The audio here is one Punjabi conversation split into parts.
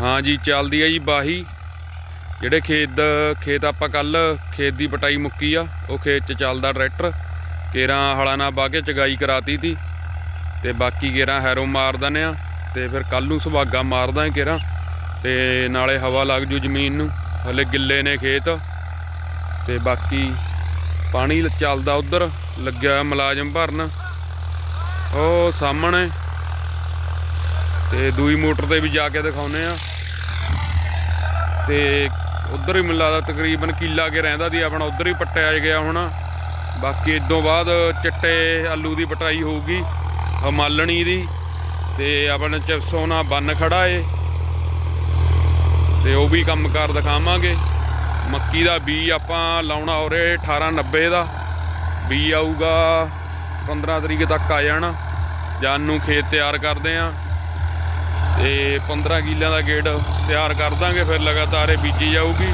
ਹਾਂ ਜੀ, ਚੱਲਦੀ ਆ ਜੀ ਬਾਹੀ। ਜਿਹੜੇ ਖੇਤ ਖੇਤ ਆਪਾਂ ਕੱਲ ਖੇਤ ਦੀ ਪਟਾਈ ਮੁੱਕੀ ਆ, ਉਹ ਖੇਤ 'ਚ ਚੱਲਦਾ ਟਰੈਕਟਰ। ਕੇਰਾਂ ਹਲਾ ਨਾਲ ਬਾਹ ਕੇ ਚਗਾਈ ਕਰਾਤੀ ਤੀ। ਤੇ ਬਾਕੀ ਕੇਰਾਂ ਹੈਰੋ ਮਾਰ ਦਨੇ ਆ, ਤੇ ਫਿਰ ਕੱਲ ਨੂੰ ਸੁਭਾਗਾ ਮਾਰਦਾ ਕੇਰਾਂ। ਤੇ ਨਾਲੇ ਹਵਾ ਲੱਗ ਜੂ ਜ਼ਮੀਨ ਨੂੰ, ਹਲੇ ਗਿੱਲੇ ਨੇ ਖੇਤ। ਤੇ ਬਾਕੀ ਪਾਣੀ ਚੱਲਦਾ ਉਧਰ, ਲੱਗਿਆ ਮੁਲਾਜ਼ਮ ਭਰਨ। ਉਹ ਸਾਹਮਣੇ ਤੇ ਦੂਈ ਮੋਟਰ ਤੇ ਵੀ ਜਾ ਕੇ ਦਿਖਾਉਨੇ ਆ। ਤੇ ਉਧਰ ਹੀ ਮੈਨੂੰ ਲੱਗਦਾ ਤਕਰੀਬਨ ਕਿੱਲਾ ਕੇ ਰਹਿੰਦਾ ਦੀ ਆਪਣਾ ਉਧਰ ਹੀ ਪੱਟਿਆ ਗਿਆ ਹੁਣ। ਬਾਕੀ ਇਦੋਂ ਬਾਅਦ ਚਿੱਟੇ ਆਲੂ ਦੀ ਪਟਾਈ ਹੋਊਗੀ, ਹਮਾਲਣੀ ਦੀ। ਤੇ ਆਪਣਾ ਚਿਪਸੋਨਾ ਬੰਨ ਖੜਾ ਏ। ਤੇ ਉਹ ਵੀ ਕੰਮ ਕਰ ਦਿਖਾਵਾਂਗੇ। ਮੱਕੀ ਦਾ ਬੀ ਆਪਾਂ ਲਾਉਣਾ ਹੋ ਰਿਹਾ 1890 ਦਾ। ਬੀ ਆਊਗਾ 15 ਤਰੀਕ ਤੱਕ ਆ ਜਾਣਾ। ਜਾਨ ਨੂੰ ਖੇਤ ਤਿਆਰ ਕਰਦੇ ਆ। ਤੇ 15 ਕਿੱਲਿਆਂ ਦਾ ਗੇਟ ਤਿਆਰ ਕਰ ਦਾਂਗੇ, ਫਿਰ ਲਗਾਤਾਰ ਇਹ ਬੀਜੀ ਜਾਊਗੀ।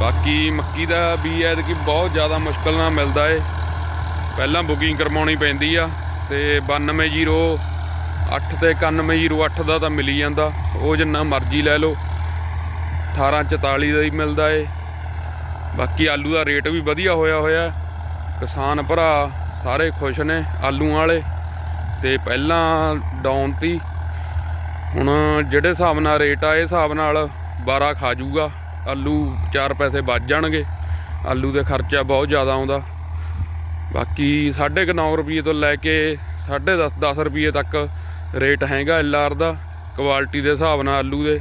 ਬਾਕੀ ਮੱਕੀ ਦਾ ਬੀ ਐਦ ਕਿ ਬਹੁਤ ਜ਼ਿਆਦਾ ਮੁਸ਼ਕਲ ਨਾਲ ਮਿਲਦਾ ਏ। ਪਹਿਲਾਂ ਬੁਕਿੰਗ ਕਰਵਾਉਣੀ ਪੈਂਦੀ ਆ ਤੇ 9208 ਤੇ 9108 ਦਾ ਤਾਂ ਮਿਲੀ ਜਾਂਦਾ। ਉਹ ਜਿੰਨਾ ਮਰਜ਼ੀ ਲੈ ਲਓ। 1844 ਦਾ ਹੀ ਮਿਲਦਾ ਏ। ਬਾਕੀ ਆਲੂ ਦਾ ਰੇਟ ਵੀ ਵਧੀਆ ਹੋਇਆ ਹੋਇਆ। ਕਿਸਾਨ ਭਰਾ ਸਾਰੇ ਖੁਸ਼ ਨੇ ਆਲੂਆਂ ਵਾਲੇ। ਤੇ ਪਹਿਲਾਂ ਡਾਊਨ ਤੀ। ਹੁਣ ਜਿਹੜੇ ਹਿਸਾਬ ਨਾਲ ਰੇਟ ਆ, ਇਹ ਹਿਸਾਬ ਨਾਲ 12 ਖਾ ਜੂਗਾ। ਆਲੂ 4 ਪੈਸੇ ਬਚ ਜਾਣਗੇ। ਆਲੂ ਦੇ ਖਰਚਾ ਬਹੁਤ ਜ਼ਿਆਦਾ ਆਉਂਦਾ। ਬਾਕੀ 9.5 ਰੁਪਏ ਤੋਂ ਲੈ ਕੇ 10.5 10 ਰੁਪਏ ਤੱਕ ਰੇਟ ਹੈਗਾ ਐਲਆਰ ਦਾ, ਕੁਆਲਿਟੀ ਦੇ ਹਿਸਾਬ ਨਾਲ ਆਲੂ ਦੇ।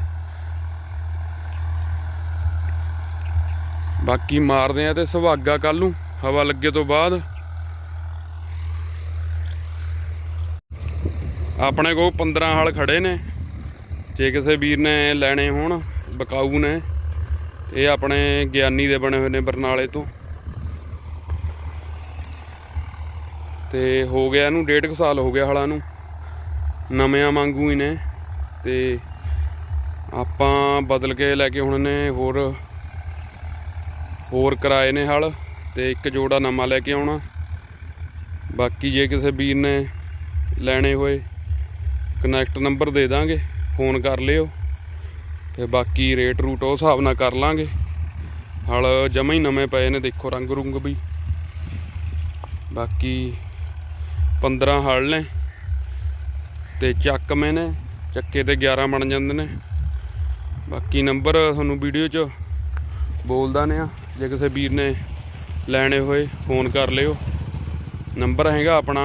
ਬਾਕੀ ਮਾਰਦੇ ਆ ਤੇ ਸੁਹਾਗਾ ਕੱਲ ਨੂੰ, ਹਵਾ ਲੱਗੇ ਤੋਂ ਬਾਅਦ। ਆਪਣੇ ਕੋਲ 15 ਹਲ ਖੜੇ ਨੇ। ਜੇ ਕਿਸੇ ਵੀਰ ਨੇ ਲੈਣੇ ਹੋਣ, ਬਕਾਊ ਨੇ ਇਹ ਆਪਣੇ ਗਿਆਨੀ ਦੇ ਬਣੇ ਹੋਏ ਨੇ ਬਰਨਾਲੇ ਤੋਂ। ਤੇ ਹੋ ਗਿਆ ਇਹਨੂੰ ਡੇਢ ਕੁ ਸਾਲ ਹੋ ਗਿਆ ਹਲਾਂ ਨੂੰ। ਨਵਿਆਂ ਵਾਂਗੂ ਹੀ ਨੇ। ਤੇ ਆਪਾਂ ਬਦਲ ਕੇ ਲੈ ਕੇ ਹੁਣ ਨੇ ਹੋਰ ਹੋਰ ਕਿਰਾਏ ਨੇ ਹਲ, ਤੇ ਇੱਕ ਜੋੜਾ ਨਵਾਂ ਲੈ ਕੇ ਆਉਣਾ। ਬਾਕੀ ਜੇ ਕਿਸੇ ਵੀਰ ਨੇ ਲੈਣੇ ਹੋਏ ਕਨੈਕਟ ਨੰਬਰ ਦੇ ਦਾਂਗੇ ਫੋਨ ਕਰ ਲਿਓ ਤੇ ਬਾਕੀ ਰੇਟ ਰੂਟ ਉਹ ਹਿਸਾਬ ਨਾਲ ਕਰ ਲਾਂਗੇ। ਹਲ ਜਮਾ ਹੀ ਨਵੇਂ ਪਏ ਨੇ, ਦੇਖੋ ਰੰਗ ਰੁੰਗ ਵੀ। ਬਾਕੀ 15 ਹਲ ਨੇ ਤੇ ਚੱਕਵੇਂ ਨੇ, ਚੱਕੇ ਤੇ 11 ਬਣ ਜਾਂਦੇ ਨੇ। ਬਾਕੀ ਨੰਬਰ ਤੁਹਾਨੂੰ ਵੀਡੀਓ 'ਚ ਬੋਲਦਾ ਨੇ ਆ, ਜੇ ਕਿਸੇ ਵੀਰ ਨੇ ਲੈਣੇ ਹੋਏ ਫੋਨ ਕਰ ਲਿਓ। ਨੰਬਰ ਹੈਗਾ ਆਪਣਾ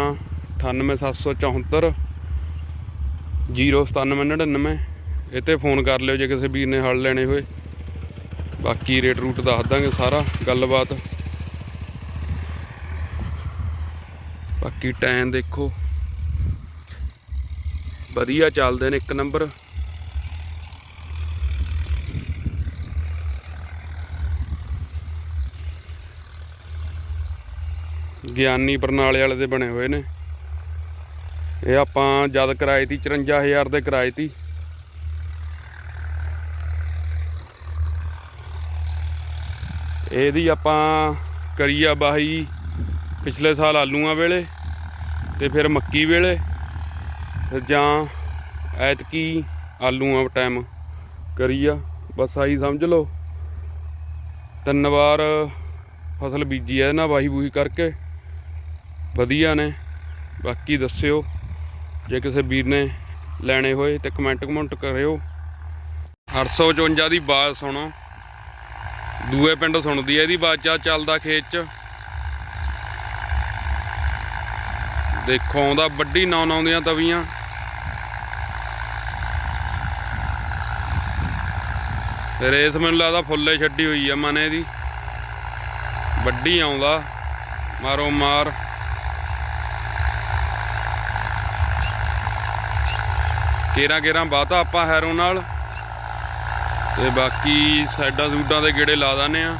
98774 09799 ਇਹ ਤੇ ਫੋਨ ਕਰ ਲਿਓ ਜੇ ਕਿਸੇ ਵੀਰ ਨੇ ਹਲ ਲੈਣੇ ਹੋਏ। ਬਾਕੀ ਰੇਟ ਰੂਟ ਦੱਸ ਦਾਂਗੇ ਸਾਰਾ, ਗੱਲਬਾਤ। ਬਾਕੀ ਟਾਈਮ ਦੇਖੋ। ਵਧੀਆ ਚੱਲਦੇ ਨੇ ਇੱਕ ਨੰਬਰ। ਗਿਆਨੀ ਬਰਨਾਲੇ ਵਾਲੇ ਦੇ ਬਣੇ ਹੋਏ ਨੇ। ਇਹ ਆਪਾਂ ਜਦ ਕਿਰਾਏ ਤੀ 54000 ਦੇ ਕਿਰਾਏ ਤੀ। ਇਹਦੀ ਆਪਾਂ ਕਰੀ ਆ ਬਾਈ ਪਿਛਲੇ ਸਾਲ ਆਲੂਆਂ ਵੇਲੇ ਤੇ ਫਿਰ ਮੱਕੀ ਵੇਲੇ ਜਾਂ ਐਤਕੀ ਆਲੂਆਂ ਟਾਈਮ ਕਰੀ ਆ ਬਸ ਆਹੀ ਸਮਝ ਲਓ। ਤਿੰਨ ਵਾਰ ਫਸਲ ਬੀਜੀ ਐ ਇਹਨਾਂ ਵਾਹੀ ਬੂਹੀ ਕਰਕੇ। ਵਧੀਆ ਨੇ। ਬਾਕੀ ਦੱਸਿਓ। ਜੇ ਕਿਸੇ ਵੀਰ ਨੇ ਲੈਣੇ ਹੋਏ ਤੇ ਕਮੈਂਟ ਕਮੈਂਟ ਕਰਿਓ। 854 ਦੀ ਬਾਜ਼ ਸੁਣੋ। ਦੂਏ ਪਿੰਡ ਸੁਣਦੀ ਐ ਇਹਦੀ ਬਾਜਾ ਚੱਲਦਾ ਖੇਤ 'ਚ। ਦੇਖੋ, ਆਉਂਦਾ ਵੱਡੀ ਨੌ ਨੌ ਤਵੀਆਂ। ਰੇਸ ਮੈਨੂੰ ਲੱਗਦਾ ਫੁੱਲੇ ਛੱਡੀ ਹੋਈ ਆ, ਮਨ ਇਹਦੀ ਵੱਡੀ ਆਉਂਦਾ, ਮਾਰੋ ਮਾਰ। ਕੇਰਾ ਕੇਰਾ ਬਾਤਾ ਆਪਾਂ ਹੈਰੋ ਨਾਲ। ਤੇ ਬਾਕੀ ਸਾਈਡਾਂ ਸੂਡਾਂ ਦੇ ਗੇੜੇ ਲਾ ਦਾਨੇ ਆ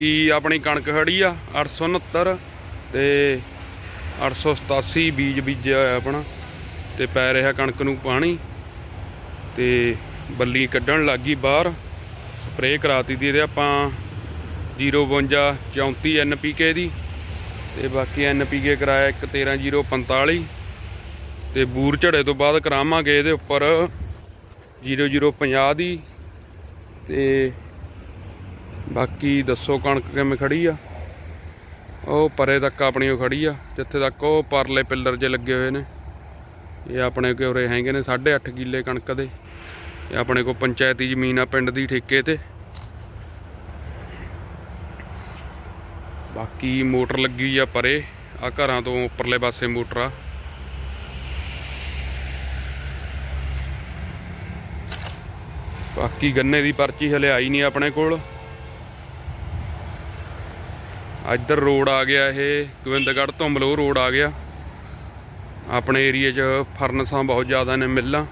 ਕੀ ਆਪਣੀ ਕਣਕ ਖੜੀ ਆ? 869 ਤੇ 887 ਬੀਜ ਬੀਜਿਆ ਹੋਇਆ ਆਪਣਾ ਤੇ ਪੈ ਰਿਹਾ ਕਣਕ ਨੂੰ ਪਾਣੀ ਤੇ ਬੱਲੀ ਕੱਢਣ ਲੱਗੀ ਬਾਹਰ। ਸਪਰੇਅ ਕਰਾਤੀ ਦੀ ਇਹਦੇ ਆਪਾਂ 052 34 ਐਨਪੀਕੇ ਦੀ ਤੇ ਬਾਕੀ ਐਨਪੀਕੇ ਕਰਾਇਆ ਇੱਕ 13045 ਤੇ ਬੂਰ ਝੜੇ ਤੋਂ ਬਾਅਦ ਕਰਾਵਾਂਗੇ ਇਹਦੇ ਉੱਪਰ 0050 ਦੀ ਤੇ ਬਾਕੀ ਦੱਸੋ ਕਣਕ ਕਿਵੇਂ ਖੜੀ ਆ। ਉਹ ਪਰੇ ਤੱਕ ਆਪਣੀ ਉਹ ਖੜੀ ਆ, ਜਿੱਥੇ ਤੱਕ ਉਹ ਪਰਲੇ ਪਿੱਲਰ ਜੇ ਲੱਗੇ ਹੋਏ ਨੇ। ਇਹ ਆਪਣੇ ਕੋਲ ਉਰੇ ਹੈਗੇ ਨੇ 8.5 ਕਿੱਲੇ ਕਣਕ ਦੇ। ਇਹ ਆਪਣੇ ਕੋਲ ਪੰਚਾਇਤੀ ਜ਼ਮੀਨ ਆ ਪਿੰਡ ਦੀ ਠੇਕੇ ਤੇ। ਬਾਕੀ ਮੋਟਰ ਲੱਗੀ ਆ ਪਰੇ, ਆ ਘਰਾਂ ਤੋਂ ਉੱਪਰਲੇ ਪਾਸੇ ਮੋਟਰ ਆ। ਬਾਕੀ ਗੰਨੇ ਦੀ ਪਰਚੀ ਹਲੇ ਆਈ ਨਹੀਂ ਆਪਣੇ ਕੋਲ। ਇੱਧਰ ਰੋਡ ਆ ਗਿਆ ਇਹ, ਗੋਬਿੰਦਗੜ੍ਹ ਤੋਂ ਮਲੋ ਰੋਡ ਆ ਗਿਆ। ਆਪਣੇ ਏਰੀਏ 'ਚ ਫਰਨਸਾਂ ਬਹੁਤ ਜ਼ਿਆਦਾ ਨੇ ਮਿੱਲਾਂ,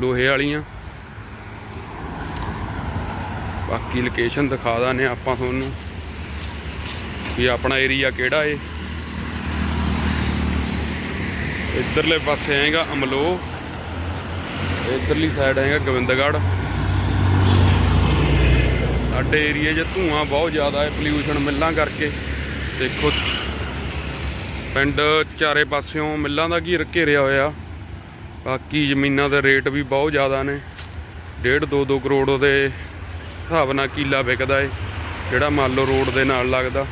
ਲੋਹੇ ਵਾਲੀਆਂ। ਬਾਕੀ ਲੋਕੇਸ਼ਨ ਦਿਖਾ ਦਾਨੇ ਆਪਾਂ ਤੁਹਾਨੂੰ ਵੀ ਆਪਣਾ ਏਰੀਆ ਕਿਹੜਾ ਏ। ਇੱਧਰਲੇ ਪਾਸੇ ਆਏਗਾ ਅਮਲੋ, ਇੱਧਰਲੀ ਸਾਈਡ ਆਏਗਾ ਗੋਬਿੰਦਗੜ੍ਹ। ਸਾਡੇ ਏਰੀਏ 'ਚ ਧੂਆਂ ਬਹੁਤ ਜ਼ਿਆਦਾ ਹੈ ਪੋਲਿਊਸ਼ਨ ਮਿੱਲਾਂ ਕਰਕੇ। ਦੇਖੋ, ਪਿੰਡ ਚਾਰੇ ਪਾਸਿਓਂ ਮਿੱਲਾਂ ਦਾ ਘੀਰ ਘੇਰਿਆ ਹੋਇਆ। ਬਾਕੀ ਜ਼ਮੀਨਾਂ ਦੇ ਰੇਟ ਵੀ ਬਹੁਤ ਜ਼ਿਆਦਾ ਨੇ। ਡੇਢ 2 2 ਕਰੋੜ ਦੇ ਹਿਸਾਬ ਨਾਲ ਕੀਲਾ ਵਿਕਦਾ ਏ, ਜਿਹੜਾ ਮੰਨ ਲਓ ਰੋਡ ਦੇ ਨਾਲ ਲੱਗਦਾ।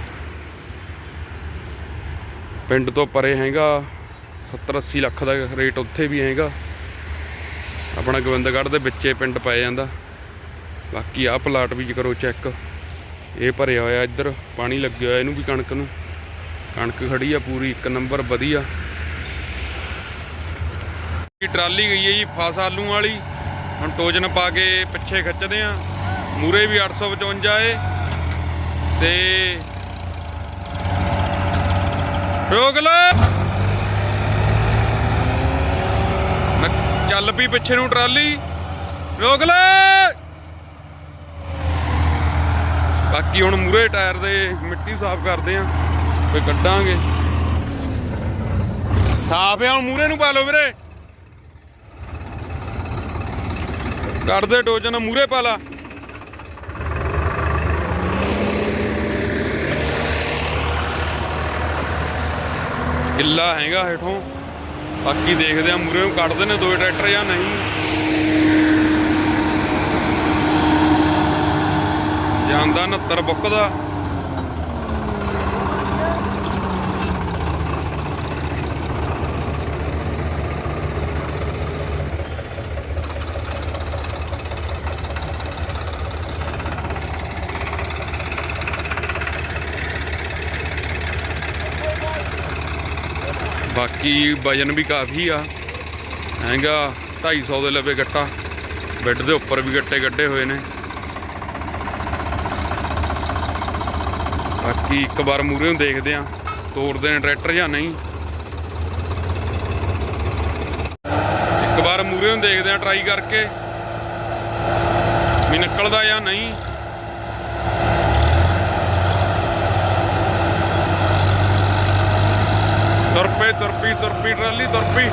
ਪਿੰਡ ਤੋਂ ਪਰੇ ਹੈਗਾ 70 80 ਲੱਖ ਦਾ ਰੇਟ ਉੱਥੇ ਵੀ ਹੈਗਾ। ਆਪਣਾ ਗੋਬਿੰਦਗੜ੍ਹ ਦੇ ਵਿੱਚੇ ਪਿੰਡ ਪੈ ਜਾਂਦਾ। ਬਾਕੀ ਆਹ ਪਲਾਟ ਵੀ ਕਰੋ ਚੈੱਕ ਇਹ ਭਰਿਆ ਹੋਇਆ ਇੱਧਰ, ਪਾਣੀ ਲੱਗਿਆ ਹੋਇਆ ਇਹਨੂੰ ਵੀ ਕਣਕ ਨੂੰ। ਕਣਕ ਖੜੀ ਆ ਪੂਰੀ, ਇੱਕ ਨੰਬਰ ਵਧੀਆ। ਇਹ ਟਰਾਲੀ ਗਈ ਹੈ ਜੀ ਫਸ ਆਲੂ ਵਾਲੀ। ਹੁਣ ਟੋਜਨ ਪਾ ਕੇ ਪਿੱਛੇ ਖਿੱਚਦੇ ਆ। ਮੂਰੇ ਵੀ 855 ਏ। ਤੇ ਰੋਕ ਲੈ। ਮੈਂ ਚੱਲ ਪਈ ਪਿੱਛੇ ਨੂੰ ਟਰਾਲੀ। ਰੋਕ ਲੈ। ਬਾਕੀ ਹੁਣ ਮੂਰੇ ਟਾਇਰ ਦੇ ਮਿੱਟੀ ਸਾਫ਼ ਕਰਦੇ ਆ ਫੇ ਕੱਢਾਂਗੇ। ਸਾਫ਼ ਆ, ਹੁਣ ਮੂਰੇ ਨੂੰ ਪਾ ਲਓ ਵੀਰੇ। ਕੱਢ ਦੇ ਟੋਚਨ ਮੂਰੇ ਪਾ ਲਾ। ਕਿੱਲਾ ਹੈਗਾ ਹੇਠੋਂ। ਬਾਕੀ ਦੇਖਦੇ ਆ ਮੂਰੇ ਨੂੰ ਕੱਢਦੇ ਨੇ ਦੋ ਟਰੈਕਟਰ ਜਾਂ ਨਹੀਂ। ਜਾਂਦਾ 69 ਬੁੱਕ ਦਾ। ਬਾਕੀ ਵਜਨ ਵੀ ਕਾਫੀ ਆ। ਹੈਗਾ 250 ਦੇ ਲਵੇ ਗੱਟਾ। ਬੈੱਡ ਦੇ ਉੱਪਰ ਵੀ ਗੱਟੇ ਗੱਡੇ ਹੋਏ ਨੇ। ਬਾਕੀ ਇੱਕ ਵਾਰ ਮੂਰੇ ਨੂੰ ਦੇਖਦੇ ਆ, ਤੋੜਦੇ ਨੇ ਟਰੈਕਟਰ ਜਾਂ ਨਹੀਂ। ਇੱਕ ਵਾਰ ਮੂਰੇ ਨੂੰ ਦੇਖਦੇ ਆ ਟਰਾਈ ਕਰਕੇ, ਵੀ ਨਿਕਲਦਾ ਜਾਂ ਨਹੀਂ। ਤੁਰਪੇ ਤੁਰਪੀ ਤੁਰਪੀ ਟਰਾਲੀ ਤੁਰਪੀ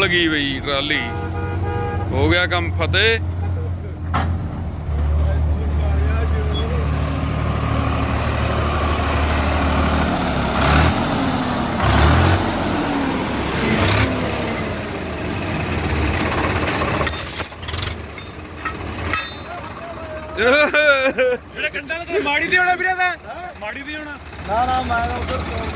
ਨੱਕਲ ਗਈ ਬਈ ਟਰਾਲੀ। ਹੋ ਗਿਆ ਕੰਮ ਫਤਿਹ। ਜਿਹੜੇ ਕੰਡਾ ਦਾ ਮਾੜੀ ਦੀ ਹੋਣਾ ਵੀਰੇ ਦਾ ਮਾੜੀ ਦੀ ਹੋਣਾ। ਨਾ ਨਾ ਮੈਂ ਉਧਰ ਤੋਂ